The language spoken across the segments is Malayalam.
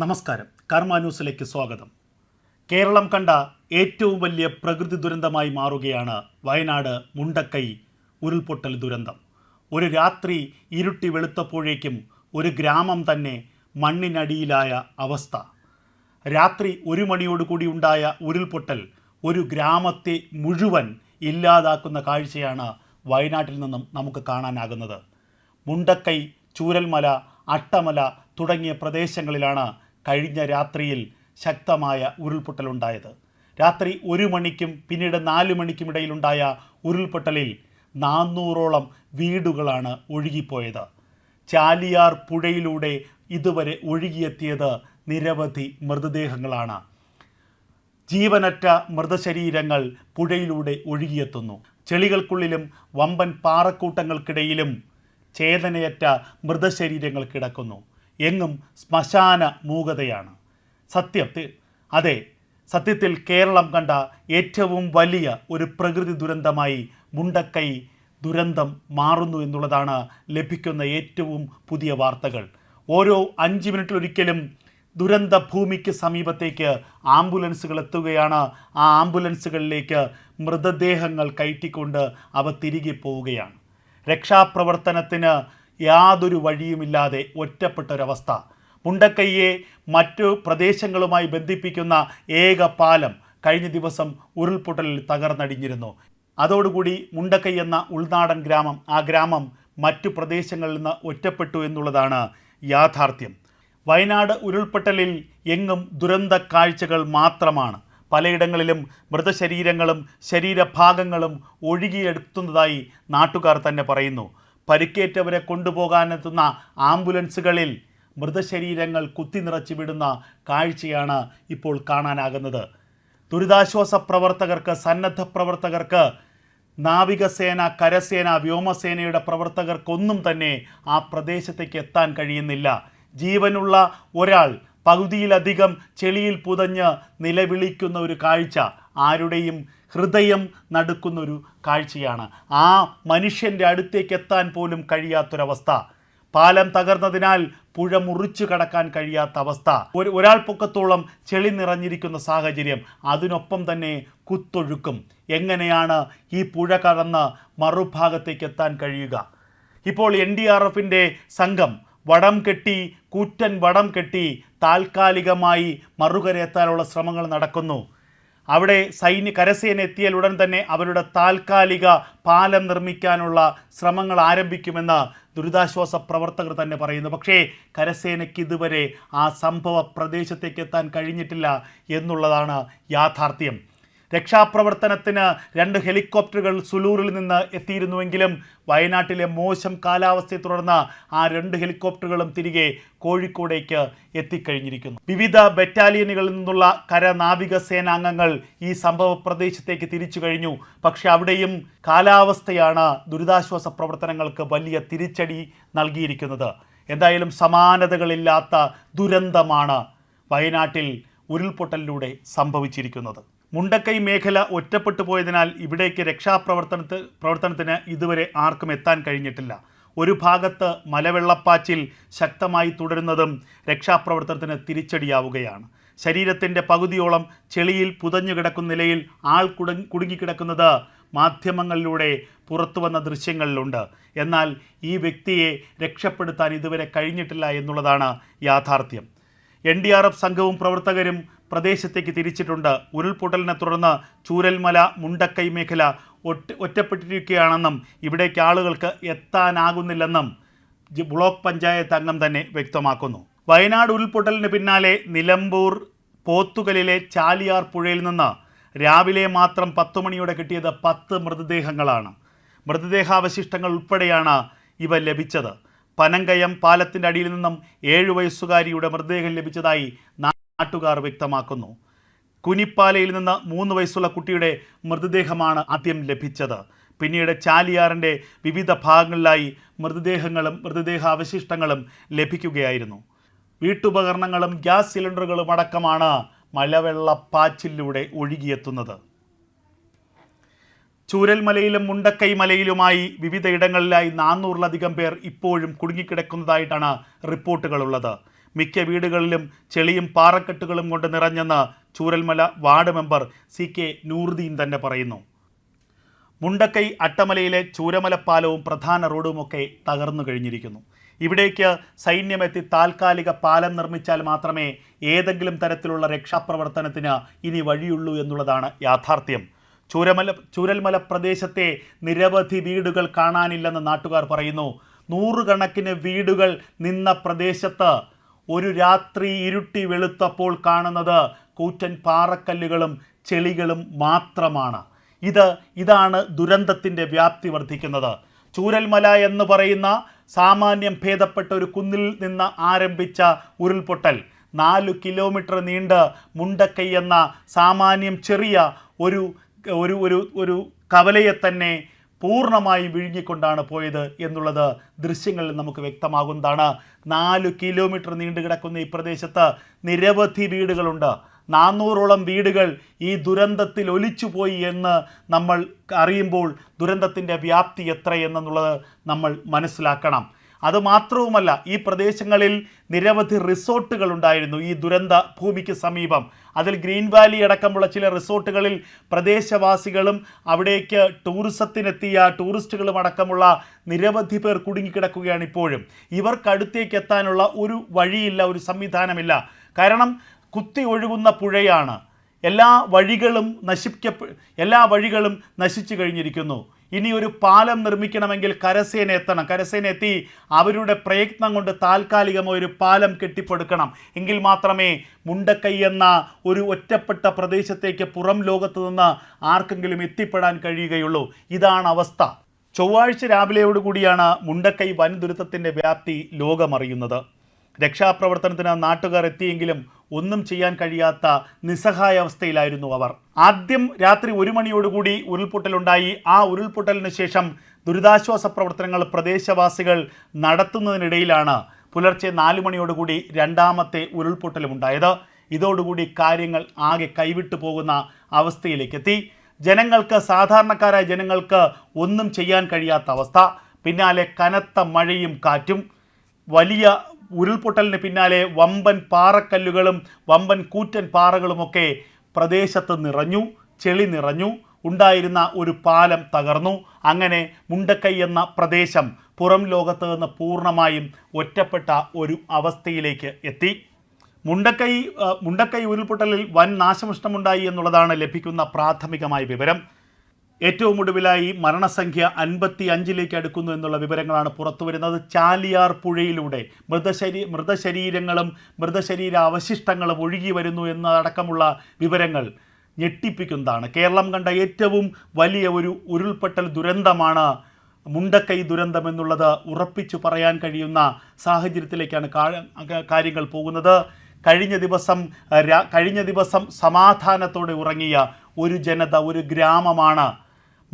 നമസ്കാരം. കർമ്മ ന്യൂസിലേക്ക് സ്വാഗതം. കേരളം കണ്ട ഏറ്റവും വലിയ പ്രകൃതി ദുരന്തമായി മാറുകയാണ് വയനാട് മുണ്ടക്കൈ ഉരുൾപൊട്ടൽ ദുരന്തം. ഒരു രാത്രി ഇരുട്ടി വെളുത്തപ്പോഴേക്കും ഒരു ഗ്രാമം തന്നെ മണ്ണിനടിയിലായ അവസ്ഥ. രാത്രി ഒരു മണിയോടുകൂടി ഉണ്ടായ ഉരുൾപൊട്ടൽ ഒരു ഗ്രാമത്തെ മുഴുവൻ ഇല്ലാതാക്കുന്ന കാഴ്ചയാണ് വയനാട്ടിൽ നിന്നും നമുക്ക് കാണാനാകുന്നത്. മുണ്ടക്കൈ ചൂരൽമല അട്ടമല തുടങ്ങിയ പ്രദേശങ്ങളിലാണ് കഴിഞ്ഞ രാത്രിയിൽ ശക്തമായ ഉരുൾപൊട്ടലുണ്ടായത്. രാത്രി ഒരു മണിക്കും പിന്നീട് നാല് മണിക്കും ഇടയിലുണ്ടായ ഉരുൾപൊട്ടലിൽ നാനൂറോളം വീടുകളാണ് ഒഴുകിപ്പോയത്. ചാലിയാർ പുഴയിലൂടെ ഇതുവരെ ഒഴുകിയെത്തിയത് നിരവധി മൃതദേഹങ്ങളാണ്. ജീവനറ്റ മൃതശരീരങ്ങൾ പുഴയിലൂടെ ഒഴുകിയെത്തുന്നു. ചെളികൾക്കുള്ളിലും വമ്പൻ പാറക്കൂട്ടങ്ങൾക്കിടയിലും ചേതനയറ്റ മൃതശരീരങ്ങൾ കിടക്കുന്നു. എങ്ങും ശ്മശാന മൂകതയാണ്. സത്യത്തിൽ അതെ സത്യത്തിൽ കേരളം കണ്ട ഏറ്റവും വലിയ ഒരു പ്രകൃതി ദുരന്തമായി മുണ്ടക്കൈ ദുരന്തം മാറുന്നു എന്നുള്ളതാണ് ലഭിക്കുന്ന ഏറ്റവും പുതിയ വാർത്തകൾ. ഓരോ അഞ്ച് മിനിറ്റിലൊരിക്കലും ദുരന്ത ഭൂമിക്ക് സമീപത്തേക്ക് ആംബുലൻസുകൾ എത്തുകയാണ്. ആ ആംബുലൻസുകളിലേക്ക് മൃതദേഹങ്ങൾ കയറ്റിക്കൊണ്ട് അവ തിരികെ പോവുകയാണ്. രക്ഷാപ്രവർത്തനത്തിന് യാതൊരു വഴിയുമില്ലാതെ ഒറ്റപ്പെട്ട ഒരവസ്ഥ മുണ്ടക്കൈയെ മറ്റു പ്രദേശങ്ങളുമായി ബന്ധിപ്പിക്കുന്ന ഏക പാലം കഴിഞ്ഞ ദിവസം ഉരുൾപൊട്ടലിൽ തകർന്നടിഞ്ഞിരുന്നു. അതോടുകൂടി മുണ്ടക്കൈ എന്ന ഉൾനാടൻ ഗ്രാമം ആ ഗ്രാമം മറ്റു പ്രദേശങ്ങളിൽ നിന്ന് ഒറ്റപ്പെട്ടു എന്നുള്ളതാണ് യാഥാർത്ഥ്യം. വയനാട് ഉരുൾപൊട്ടലിൽ എങ്ങും ദുരന്ത കാഴ്ചകൾ മാത്രമാണ്. പലയിടങ്ങളിലും മൃതശരീരങ്ങളും ശരീരഭാഗങ്ങളും ഒഴുകിയെടുത്തുന്നതായി നാട്ടുകാർ തന്നെ പറയുന്നു. പരിക്കേറ്റവരെ കൊണ്ടുപോകാനെത്തുന്ന ആംബുലൻസുകളിൽ മൃതശരീരങ്ങൾ കുത്തി നിറച്ചു വിടുന്ന കാഴ്ചയാണ് ഇപ്പോൾ കാണാനാകുന്നത്. ദുരിതാശ്വാസ പ്രവർത്തകർക്ക് സന്നദ്ധ പ്രവർത്തകർക്ക് നാവികസേന കരസേന വ്യോമസേനയുടെ പ്രവർത്തകർക്കൊന്നും തന്നെ ആ പ്രദേശത്തേക്ക് എത്താൻ കഴിയുന്നില്ല. ജീവനുള്ള ഒരാൾ പകുതിയിലധികം ചെളിയിൽ പുതഞ്ഞ് നിലവിളിക്കുന്ന ഒരു കാഴ്ച. ആരുടെയും ഹൃദയം നടുക്കുന്നൊരു കാഴ്ചയാണ്. ആ മനുഷ്യന്റെ അടുത്തേക്ക് എത്താൻ പോലും കഴിയാത്തൊരവസ്ഥ. പാലം തകർന്നതിനാൽ പുഴ മുറിച്ചു കടക്കാൻ കഴിയാത്ത അവസ്ഥ. ഒരു ഒരാൾ പൊക്കത്തോളം ചെളി നിറഞ്ഞിരിക്കുന്ന സാഹചര്യം അതിനൊപ്പം തന്നെ കുത്തൊഴുക്കും. എങ്ങനെയാണ് ഈ പുഴ കടന്ന് മറുഭാഗത്തേക്ക് എത്താൻ കഴിയുക? ഇപ്പോൾ എൻ ഡി ആർ എഫിന്റെ സംഘം വടം കെട്ടി കൂറ്റൻ വടം കെട്ടി താൽക്കാലികമായി മറുകര എത്താനുള്ള ശ്രമങ്ങൾ നടക്കുന്നു. അവിടെ സൈന്യ കരസേന എത്തിയാൽ ഉടൻ തന്നെ അവരുടെ താൽക്കാലിക പാലം നിർമ്മിക്കാനുള്ള ശ്രമങ്ങൾ ആരംഭിക്കുമെന്ന് ദുരിതാശ്വാസ പ്രവർത്തകർ തന്നെ പറയുന്നു. പക്ഷേ കരസേനയ്ക്ക് ഇതുവരെ ആ സംഭവ പ്രദേശത്തേക്ക് എത്താൻ കഴിഞ്ഞിട്ടില്ല എന്നുള്ളതാണ് യാഥാർത്ഥ്യം. രക്ഷാപ്രവർത്തനത്തിന് രണ്ട് ഹെലികോപ്റ്ററുകൾ സുലൂറിൽ നിന്ന് എത്തിയിരുന്നുവെങ്കിലും വയനാട്ടിലെ മോശം കാലാവസ്ഥയെ തുടർന്ന് ആ രണ്ട് ഹെലികോപ്റ്ററുകളും തിരികെ കോഴിക്കോടേക്ക് എത്തിക്കഴിഞ്ഞിരിക്കുന്നു. വിവിധ ബറ്റാലിയനുകളിൽ നിന്നുള്ള കരനാവിക സേനാംഗങ്ങൾ ഈ സംഭവ പ്രദേശത്തേക്ക് തിരിച്ചു കഴിഞ്ഞു. പക്ഷെ അവിടെയും കാലാവസ്ഥയാണ് ദുരിതാശ്വാസ പ്രവർത്തനങ്ങൾക്ക് വലിയ തിരിച്ചടി നൽകിയിരിക്കുന്നത്. എന്തായാലും സമാനതകളില്ലാത്ത ദുരന്തമാണ് വയനാട്ടിൽ ഉരുൾപൊട്ടലിലൂടെ സംഭവിച്ചിരിക്കുന്നത്. മുണ്ടക്കൈ മേഖല ഒറ്റപ്പെട്ടു പോയതിനാൽ ഇവിടേക്ക് രക്ഷാപ്രവർത്തനത്ത് പ്രവർത്തനത്തിന് ഇതുവരെ ആർക്കും എത്താൻ കഴിഞ്ഞിട്ടില്ല. ഒരു ഭാഗത്ത് മലവെള്ളപ്പാച്ചിൽ ശക്തമായി തുടരുന്നതും രക്ഷാപ്രവർത്തനത്തിന് തിരിച്ചടിയാവുകയാണ്. ശരീരത്തിന്റെ പകുതിയോളം ചെളിയിൽ പുതഞ്ഞു കിടക്കുന്ന നിലയിൽ ആൾ കുട കുടുങ്ങിക്കിടക്കുന്നത് മാധ്യമങ്ങളിലൂടെ പുറത്തു വന്ന ദൃശ്യങ്ങളിലുണ്ട്. എന്നാൽ ഈ വ്യക്തിയെ രക്ഷപ്പെടുത്താൻ ഇതുവരെ കഴിഞ്ഞിട്ടില്ല എന്നുള്ളതാണ് യാഥാർത്ഥ്യം. എൻ ഡി ആർ എഫ് സംഘവും പ്രവർത്തകരും പ്രദേശത്തേക്ക് തിരിച്ചിട്ടുണ്ട്. ഉരുൾപൊട്ടലിനെ തുടർന്ന് ചൂരൽമല മുണ്ടക്കൈ മേഖല ഒറ്റ ഒറ്റപ്പെട്ടിരിക്കുകയാണെന്നും ഇവിടേക്ക് ആളുകൾക്ക് എത്താനാകുന്നില്ലെന്നും ബ്ലോക്ക് പഞ്ചായത്ത് അംഗം തന്നെ വ്യക്തമാക്കുന്നു. വയനാട് ഉരുൾപൊട്ടലിന് പിന്നാലെ നിലമ്പൂർ പോത്തുകലിലെ ചാലിയാർ പുഴയിൽ നിന്ന് രാവിലെ മാത്രം പത്ത് മണിയോടെ കിട്ടിയത് പത്ത് മൃതദേഹങ്ങളാണ്. മൃതദേഹാവശിഷ്ടങ്ങൾ ഉൾപ്പെടെയാണ് ഇവ ലഭിച്ചത്. പനങ്കയം പാലത്തിന്റെ അടിയിൽ നിന്നും ഏഴു വയസ്സുകാരിയുടെ മൃതദേഹം ലഭിച്ചതായി നാട്ടുകാർ വ്യക്തമാക്കുന്നു. കുനിപ്പാലയിൽ നിന്ന് മൂന്ന് വയസ്സുള്ള കുട്ടിയുടെ മൃതദേഹമാണ് ആദ്യം ലഭിച്ചത്. പിന്നീട് ചാലിയാറിന്റെ വിവിധ ഭാഗങ്ങളിലായി മൃതദേഹങ്ങളും മൃതദേഹ അവശിഷ്ടങ്ങളും ലഭിക്കുകയായിരുന്നു. വീട്ടുപകരണങ്ങളും ഗ്യാസ് സിലിണ്ടറുകളും അടക്കമാണ് മലവെള്ളപ്പാച്ചിലൂടെ ഒഴുകിയെത്തുന്നത്. ചൂരൽമലയിലും മുണ്ടക്കൈ മലയിലുമായി വിവിധയിടങ്ങളിലായി നാനൂറിലധികം പേർ ഇപ്പോഴും കുടുങ്ങിക്കിടക്കുന്നതായിട്ടാണ് റിപ്പോർട്ടുകളുള്ളത്. മിക്ക വീടുകളിലും ചെളിയും പാറക്കെട്ടുകളും കൊണ്ട് നിറഞ്ഞെന്ന് Chooralmala ward member C K Nooruddeen തന്നെ പറയുന്നു. മുണ്ടക്കൈ അട്ടമലയിലെ ചൂരമലപ്പാലവും പ്രധാന റോഡുമൊക്കെ തകർന്നു കഴിഞ്ഞിരിക്കുന്നു. ഇവിടേക്ക് സൈന്യമെത്തി താൽക്കാലിക പാലം നിർമ്മിച്ചാൽ മാത്രമേ ഏതെങ്കിലും തരത്തിലുള്ള രക്ഷാപ്രവർത്തനത്തിന് ഇനി വഴിയുള്ളൂ എന്നുള്ളതാണ് യാഥാർത്ഥ്യം. ചൂരമല ചൂരൽമല പ്രദേശത്തെ നിരവധി വീടുകൾ കാണാനില്ലെന്ന് നാട്ടുകാർ പറയുന്നു. നൂറുകണക്കിന് വീടുകൾ നിന്ന പ്രദേശത്ത് ഒരു രാത്രി ഇരുട്ടി വെളുത്തപ്പോൾ കാണുന്നത് കൂറ്റൻ പാറക്കല്ലുകളും ചെളികളും മാത്രമാണ്. ഇത് ഇതാണ് ദുരന്തത്തിന്റെ വ്യാപ്തി വർദ്ധിക്കുന്നത്. ചൂരൽമല എന്ന് പറയുന്ന സാമാന്യം ഭേദപ്പെട്ട ഒരു കുന്നിൽ നിന്ന് ആരംഭിച്ച ഉരുൾപൊട്ടൽ നാല് കിലോമീറ്റർ നീണ്ട് മുണ്ടക്കൈ എന്ന സാമാന്യം ചെറിയ ഒരു ഒരു ഒരു കവലയെ തന്നെ പൂർണമായി വിഴുങ്ങിക്കൊണ്ടാണ് പോയത് എന്നുള്ളത് ദൃശ്യങ്ങളിൽ നമുക്ക് വ്യക്തമാകുന്നതാണ്. നാല് കിലോമീറ്റർ നീണ്ടു കിടക്കുന്ന ഈ പ്രദേശത്ത് നിരവധി വീടുകളുണ്ട്. നാനൂറോളം വീടുകൾ ഈ ദുരന്തത്തിൽ ഒലിച്ചുപോയി എന്ന് നമ്മൾ അറിയുമ്പോൾ ദുരന്തത്തിന്റെ വ്യാപ്തി എത്രയെന്നുള്ളത് നമ്മൾ മനസ്സിലാക്കണം. അതുമാത്രവുമല്ല ഈ പ്രദേശങ്ങളിൽ നിരവധി റിസോർട്ടുകൾ ഉണ്ടായിരുന്നു ഈ ദുരന്ത ഭൂമിക്ക് സമീപം. അതിൽ ഗ്രീൻ വാലി അടക്കമുള്ള ചില റിസോർട്ടുകളിൽ പ്രദേശവാസികളും അവിടേക്ക് ടൂറിസത്തിനെത്തിയ ടൂറിസ്റ്റുകളും അടക്കമുള്ള നിരവധി പേർ കുടുങ്ങിക്കിടക്കുകയാണ് ഇപ്പോഴും. ഇവർക്ക് അടുത്തേക്ക് എത്താനുള്ള ഒരു വഴിയില്ല ഒരു സംവിധാനമില്ല. കാരണം കുത്തി ഒഴുകുന്ന പുഴയാണ്. എല്ലാ വഴികളും നശിപ്പിക്കപ്പെ എല്ലാ വഴികളും നശിച്ചു കഴിഞ്ഞിരിക്കുന്നു. ഇനി ഒരു പാലം നിർമ്മിക്കണമെങ്കിൽ കരസേന എത്തണം. കരസേന എത്തി അവരുടെ പ്രയത്നം കൊണ്ട് താൽക്കാലികമായി ഒരു പാലം കെട്ടിപ്പടുക്കണം. എങ്കിൽ മാത്രമേ മുണ്ടക്കൈ എന്ന ഒരു ഒറ്റപ്പെട്ട പ്രദേശത്തേക്ക് പുറം ലോകത്ത് നിന്ന് ആർക്കെങ്കിലും എത്തിപ്പെടാൻ കഴിയുകയുള്ളൂ. ഇതാണ് അവസ്ഥ. ചൊവ്വാഴ്ച രാവിലെയോടുകൂടിയാണ് മുണ്ടക്കൈ വൻ ദുരിതത്തിന്റെ വ്യാപ്തി ലോകമറിയുന്നത്. രക്ഷാപ്രവർത്തനത്തിന് നാട്ടുകാർ എത്തിയെങ്കിലും ഒന്നും ചെയ്യാൻ കഴിയാത്ത നിസ്സഹായ അവസ്ഥയിലായിരുന്നു അവർ. ആദ്യം രാത്രി ഒരു മണിയോടുകൂടി ഉരുൾപൊട്ടലുണ്ടായി. ആ ഉരുൾപൊട്ടലിന് ശേഷം ദുരിതാശ്വാസ പ്രവർത്തനങ്ങൾ പ്രദേശവാസികൾ നടത്തുന്നതിനിടയിലാണ് പുലർച്ചെ നാല് മണിയോടുകൂടി രണ്ടാമത്തെ ഉരുൾപൊട്ടലുമുണ്ടായത്. ഇതോടുകൂടി കാര്യങ്ങൾ ആകെ കൈവിട്ടു പോകുന്ന അവസ്ഥയിലേക്കെത്തി. ജനങ്ങൾക്ക് സാധാരണക്കാരായ ജനങ്ങൾക്ക് ഒന്നും ചെയ്യാൻ കഴിയാത്ത അവസ്ഥ. പിന്നാലെ കനത്ത മഴയും കാറ്റും. വലിയ ഉരുൾപൊട്ടലിന് പിന്നാലെ വമ്പൻ പാറക്കല്ലുകളും വമ്പൻ കൂറ്റൻ പാറകളുമൊക്കെ പ്രദേശത്ത് നിറഞ്ഞു ചെളി നിറഞ്ഞു ഉണ്ടായിരുന്ന ഒരു പാലം തകർന്നു. അങ്ങനെ മുണ്ടക്കൈ എന്ന പ്രദേശം പുറം ലോകത്ത് നിന്ന് പൂർണമായും ഒറ്റപ്പെട്ട ഒരു അവസ്ഥയിലേക്ക് എത്തി. മുണ്ടക്കൈ മുണ്ടക്കൈ ഉരുൾപൊട്ടലിൽ വൻ നാശനഷ്ടമുണ്ടായി എന്നുള്ളതാണ് ലഭിക്കുന്ന പ്രാഥമികമായ വിവരം. ഏറ്റവും ഒടുവിലായി മരണസംഖ്യ അൻപത്തി അഞ്ചിലേക്ക് അടുക്കുന്നു എന്നുള്ള വിവരങ്ങളാണ് പുറത്തു വരുന്നത്. ചാലിയാർ പുഴയിലൂടെ മൃതശരീ മൃതശരീരങ്ങളും മൃതശരീര അവശിഷ്ടങ്ങളും ഒഴുകി വരുന്നു എന്നതടക്കമുള്ള വിവരങ്ങൾ ഞെട്ടിപ്പിക്കുന്നതാണ്. കേരളം കണ്ട ഏറ്റവും വലിയ ഒരു ഉരുൾപൊട്ടൽ ദുരന്തമാണ് മുണ്ടക്കൈ ദുരന്തം എന്നുള്ളത് ഉറപ്പിച്ചു പറയാൻ കഴിയുന്ന സാഹചര്യത്തിലേക്കാണ് കാര്യങ്ങൾ പോകുന്നത്. കഴിഞ്ഞ ദിവസം കഴിഞ്ഞ ദിവസം സമാധാനത്തോടെ ഉറങ്ങിയ ഒരു ജനത ഒരു ഗ്രാമമാണ്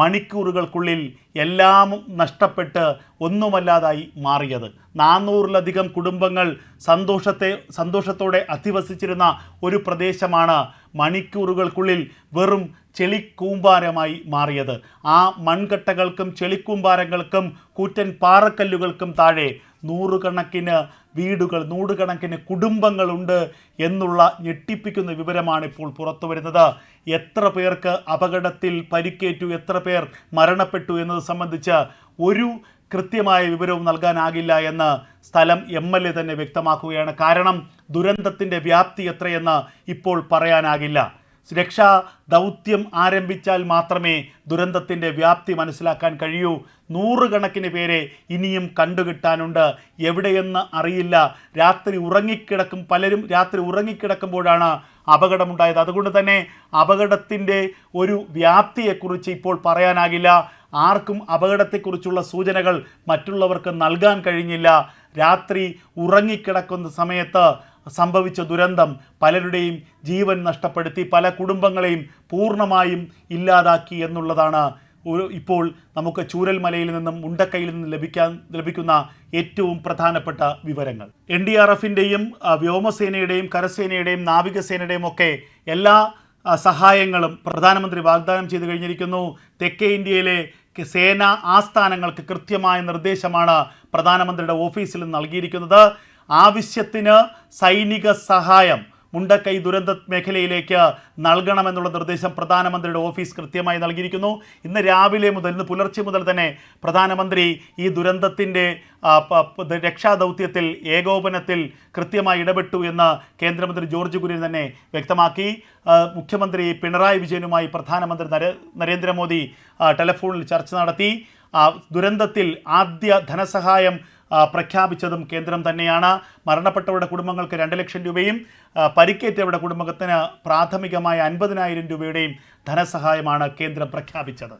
മണിക്കൂറുകൾക്കുള്ളിൽ എല്ലാം നഷ്ടപ്പെട്ട് ഒന്നുമല്ലാതായി മാറിയത്. നാനൂറിലധികം കുടുംബങ്ങൾ സന്തോഷത്തെ സന്തോഷത്തോടെ അധിവസിച്ചിരുന്ന ഒരു പ്രദേശമാണ് മണിക്കൂറുകൾക്കുള്ളിൽ വെറും ചെളിക്കൂമ്പാരമായി മാറിയത്. ആ മൺകട്ടകൾക്കും ചെളിക്കൂമ്പാരങ്ങൾക്കും കൂറ്റൻ പാറക്കല്ലുകൾക്കും താഴെ നൂറുകണക്കിന് വീടുകൾ നൂറുകണക്കിന് കുടുംബങ്ങളുണ്ട് എന്നുള്ള ഞെട്ടിപ്പിക്കുന്ന വിവരമാണ് ഇപ്പോൾ പുറത്തു വരുന്നത്. എത്ര പേർക്ക് അപകടത്തിൽ പരിക്കേറ്റു എത്ര പേർ മരണപ്പെട്ടു എന്നത് സംബന്ധിച്ച് ഒരു കൃത്യമായ വിവരവും നൽകാനാകില്ല എന്ന് സ്ഥലം എം എൽ എ തന്നെ വ്യക്തമാക്കുകയാണ്. കാരണം ദുരന്തത്തിന്റെ വ്യാപ്തി എത്രയെന്ന് ഇപ്പോൾ പറയാനാകില്ല. രക്ഷാ ദൗത്യം ആരംഭിച്ചാൽ മാത്രമേ ദുരന്തത്തിന്റെ വ്യാപ്തി മനസ്സിലാക്കാൻ കഴിയൂ. നൂറുകണക്കിന് പേരെ ഇനിയും കണ്ടുകിട്ടാനുണ്ട്. എവിടെയെന്ന് അറിയില്ല. രാത്രി ഉറങ്ങിക്കിടക്കും പലരും രാത്രി ഉറങ്ങിക്കിടക്കുമ്പോഴാണ് അപകടമുണ്ടായത്. അതുകൊണ്ട് തന്നെ അപകടത്തിന്റെ ഒരു വ്യാപ്തിയെക്കുറിച്ച് ഇപ്പോൾ പറയാനാകില്ല. ആർക്കും അപകടത്തെക്കുറിച്ചുള്ള സൂചനകൾ മറ്റുള്ളവർക്ക് നൽകാൻ കഴിഞ്ഞില്ല. രാത്രി ഉറങ്ങിക്കിടക്കുന്ന സമയത്ത് സംഭവിച്ച ദുരന്തം പലരുടെയും ജീവൻ നഷ്ടപ്പെടുത്തി പല കുടുംബങ്ങളെയും പൂർണമായും ഇല്ലാതാക്കി എന്നുള്ളതാണ് ഇപ്പോൾ നമുക്ക് ചൂരൽമലയിൽ നിന്നും മുണ്ടക്കയിൽ നിന്നും ലഭിക്കാൻ ലഭിക്കുന്ന ഏറ്റവും പ്രധാനപ്പെട്ട വിവരങ്ങൾ. എൻ ഡി ആർ എഫിന്റെയും വ്യോമസേനയുടെയും കരസേനയുടെയും നാവികസേനയുടെയും ഒക്കെ എല്ലാ സഹായങ്ങളും പ്രധാനമന്ത്രി വാഗ്ദാനം ചെയ്തു കഴിഞ്ഞിരിക്കുന്നു. തെക്കേ ഇന്ത്യയിലെ സേനാ ആസ്ഥാനങ്ങൾക്ക് കൃത്യമായ നിർദ്ദേശമാണ് പ്രധാനമന്ത്രിയുടെ ഓഫീസിൽ നിന്ന് നൽകിയിരിക്കുന്നത്. ആവശ്യത്തിന് സൈനിക സഹായം മുണ്ടക്കൈ ദുരന്ത മേഖലയിലേക്ക് നൽകണമെന്നുള്ള നിർദ്ദേശം പ്രധാനമന്ത്രിയുടെ ഓഫീസ് കൃത്യമായി നൽകിയിരിക്കുന്നു. ഇന്ന് രാവിലെ മുതൽ ഇന്ന് പുലർച്ചെ മുതൽ തന്നെ പ്രധാനമന്ത്രി ഈ ദുരന്തത്തിന്റെ രക്ഷാദൗത്യത്തിൽ ഏകോപനത്തിൽ കൃത്യമായി ഇടപെട്ടു എന്ന് കേന്ദ്രമന്ത്രി ജോർജ് കുര്യൻ തന്നെ വ്യക്തമാക്കി. മുഖ്യമന്ത്രി പിണറായി വിജയനുമായി പ്രധാനമന്ത്രി നരേ നരേന്ദ്രമോദി ടെലിഫോണിൽ ചർച്ച നടത്തി. ദുരന്തത്തിൽ ആദ്യ ധനസഹായം പ്രഖ്യാപിച്ചതും കേന്ദ്രം തന്നെയാണ്. മരണപ്പെട്ടവരുടെ കുടുംബങ്ങൾക്ക് രണ്ട് ലക്ഷം രൂപയും പരിക്കേറ്റവരുടെ കുടുംബത്തിന് പ്രാഥമികമായ അൻപതിനായിരം രൂപയുടെയും ധനസഹായമാണ് കേന്ദ്രം പ്രഖ്യാപിച്ചത്.